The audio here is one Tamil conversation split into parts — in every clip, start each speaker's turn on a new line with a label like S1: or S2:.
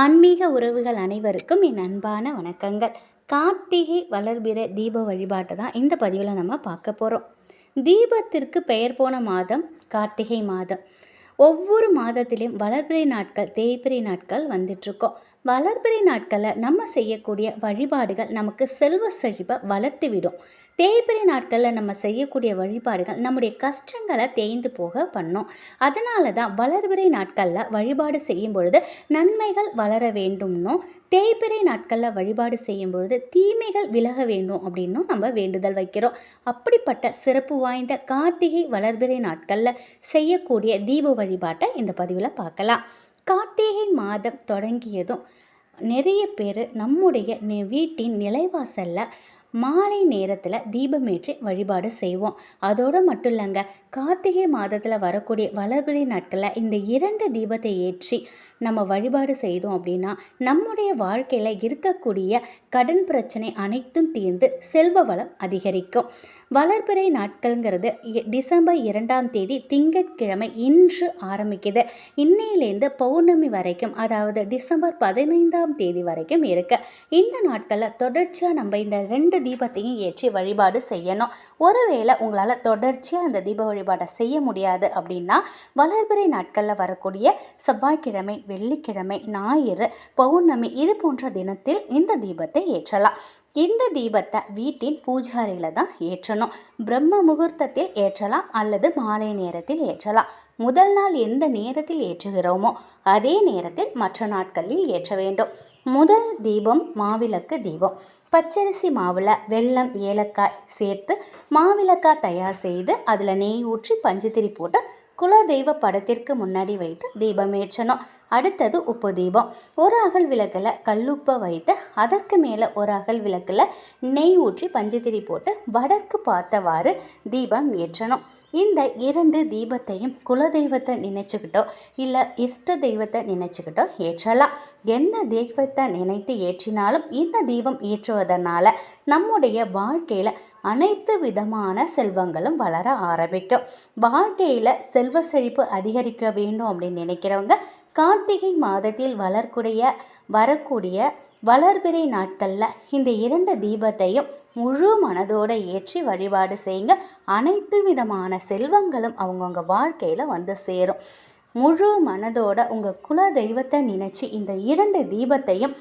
S1: ஆன்மீக உறவுகள் அனைவருக்கும் என் அன்பான வணக்கங்கள். கார்த்திகை வளர்பிற தீப வழிபாட்டை தான் இந்த பதிவில் நம்ம பார்க்க போகிறோம் தீபத்திற்கு பெயர் போன மாதம் கார்த்திகை மாதம். ஒவ்வொரு மாதத்திலும் வளர்பிறை நாட்கள் தேய்பிறை நாட்கள் வந்துட்ருக்கோம் வளர்பிறை நாட்களில் நம்ம செய்யக்கூடிய வழிபாடுகள் நமக்கு செல்வ செழிப்பை வளர்த்துவிடும். தேய்பிறை நாட்களில் நம்ம செய்யக்கூடிய வழிபாடுகள் நம்முடைய கஷ்டங்களை தேய்ந்து போக பண்ணும். அதனால தான் வளர்பிறை நாட்களில் வழிபாடு செய்யும் பொழுது நன்மைகள் வளர வேண்டும்னும் தேய்பிறை நாட்களில் வழிபாடு செய்யும் பொழுது தீமைகள் விலக வேண்டும் அப்படின்னும் நம்ம வேண்டுதல் வைக்கிறோம். அப்படிப்பட்ட சிறப்பு வாய்ந்த கார்த்திகை வளர்பிறை நாட்களில் செய்யக்கூடிய தீப வழிபாட்டை இந்த பதிவில் பார்க்கலாம். கார்த்திகை மாதம் தொடங்கியதும் நிறைய பேர் நம்முடைய வீட்டின் நிலைவாசலில் மாலை நேரத்தில் தீபமேற்றி வழிபாடு செய்வோம். அதோடு மட்டும் இல்லைங்க கார்த்திகை மாதத்தில் வரக்கூடிய வளர்பிறை நாட்களில் இந்த இரண்டு தீபத்தை ஏற்றி நம்ம வழிபாடு செய்தோம் அப்படின்னா நம்முடைய வாழ்க்கையில் இருக்கக்கூடிய கடன் பிரச்சனை அனைத்தும் தீர்ந்து செல்வ வளம் அதிகரிக்கும். வளர்பிறை நாட்கள்ங்கிறது டிசம்பர் இரண்டாம் தேதி திங்கட்கிழமை இன்று ஆரம்பிக்குது. இன்னையிலேருந்து பௌர்ணமி வரைக்கும் அதாவது டிசம்பர் பதினைந்தாம் தேதி வரைக்கும் இருக்குது இந்த நாட்களில் தொடர்ச்சியாக நம்ம இந்த ரெண்டு தீபத்தையும் ஏற்றி வழிபாடு செய்யணும். ஒருவேளை உங்களால் தொடர்ச்சியாக அந்த தீப வழிபாடை செய்ய முடியாது அப்படின்னா வளர்பிறை நாட்களில் வரக்கூடிய செவ்வாய்க்கிழமை வெள்ளிக்கிழமை ஞாயிறு பௌர்ணமி இது போன்ற தினத்தில் இந்த தீபத்தை ஏற்றலாம். இந்த தீபத்தை வீட்டின் பூஜாரியில் தான் ஏற்றணும். பிரம்ம முகூர்த்தத்தில் ஏற்றலாம் அல்லது மாலை நேரத்தில் ஏற்றலாம். முதல் நாள் எந்த நேரத்தில் ஏற்றுகிறோமோ அதே நேரத்தில் மற்ற நாட்களில் ஏற்ற வேண்டும். முதல் தீபம் மாவிளக்கு தீபம். பச்சரிசி மாவில் வெல்லம் ஏலக்காய் சேர்த்து மாவிளக்காய் தயார் செய்து அதில் நெய் ஊற்றி பஞ்சுத்திரி போட்டு குலதெய்வ படத்திற்கு முன்னாடி வைத்து தீபம் ஏற்றணும். அடுத்தது உப்பு தீபம் ஒரு அகல் விளக்கில் கல்லுப்பை வைத்து அதற்கு மேலே ஒரு அகல் விளக்கில் நெய் ஊற்றி பஞ்சுத்திரி போட்டு வடக்கு பார்த்தவாறு தீபம் ஏற்றணும். இந்த இரண்டு தீபத்தையும் குலதெய்வத்தை நினைச்சுக்கிட்டோ இல்லை இஷ்ட தெய்வத்தை நினைச்சுக்கிட்டோ ஏற்றலாம். எந்த தெய்வத்தை நினைத்து ஏற்றினாலும் இந்த தீபம் ஏற்றுவதனால நம்முடைய வாழ்க்கையில் அனைத்து விதமான செல்வங்களும் வளர ஆரம்பிக்கும். வாழ்க்கையில் செல்வ செழிப்பு அதிகரிக்க வேண்டும் அப்படின்னு நினைக்கிறவங்க கார்த்திகை மாதத்தில் வளரக்கூடிய வரக்கூடிய வளர்பிறை நாட்களில் இந்த இரண்டு தீபத்தையும் முழு மனதோடு ஏற்றி வழிபாடு செய்யுங்க. அனைத்து விதமான செல்வங்களும் அவங்கவுங்க வாழ்க்கையில் வந்து சேரும். முழு மனதோட உங்கள் குல தெய்வத்தை நினச்சி இந்த இரண்டு தீபத்தையும்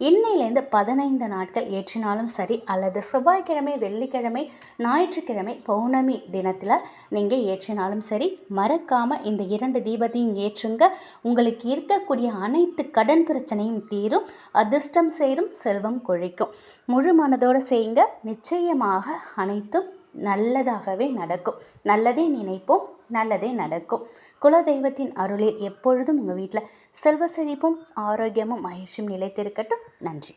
S1: இன்னையிலேருந்து பதினைந்து நாட்கள் ஏற்றினாலும் சரி அல்லது செவ்வாய்க்கிழமை வெள்ளிக்கிழமை ஞாயிற்றுக்கிழமை பௌர்ணமி தினத்தில் நீங்கள் ஏற்றினாலும் சரி மறக்காமல் இந்த இரண்டு தீபத்தையும் ஏற்றுங்க. உங்களுக்கு இருக்கக்கூடிய அனைத்து கடன் பிரச்சனையும் தீரும் அதிர்ஷ்டம் சேரும் செல்வம் கொழிக்கும். முழு மனதோடு செய்யுங்க. நிச்சயமாக அனைத்தும் நல்லதாகவே நடக்கும். நல்லதே நினைப்போம் நல்லதே நடக்கும். குலதெய்வத்தின் அருளில் எப்பொழுதும் உங்கள் வீட்டில் செல்வ செழிப்பும் ஆரோக்கியமும் மகிழ்ச்சியும் நிலைத்திருக்கட்டும். நன்றி.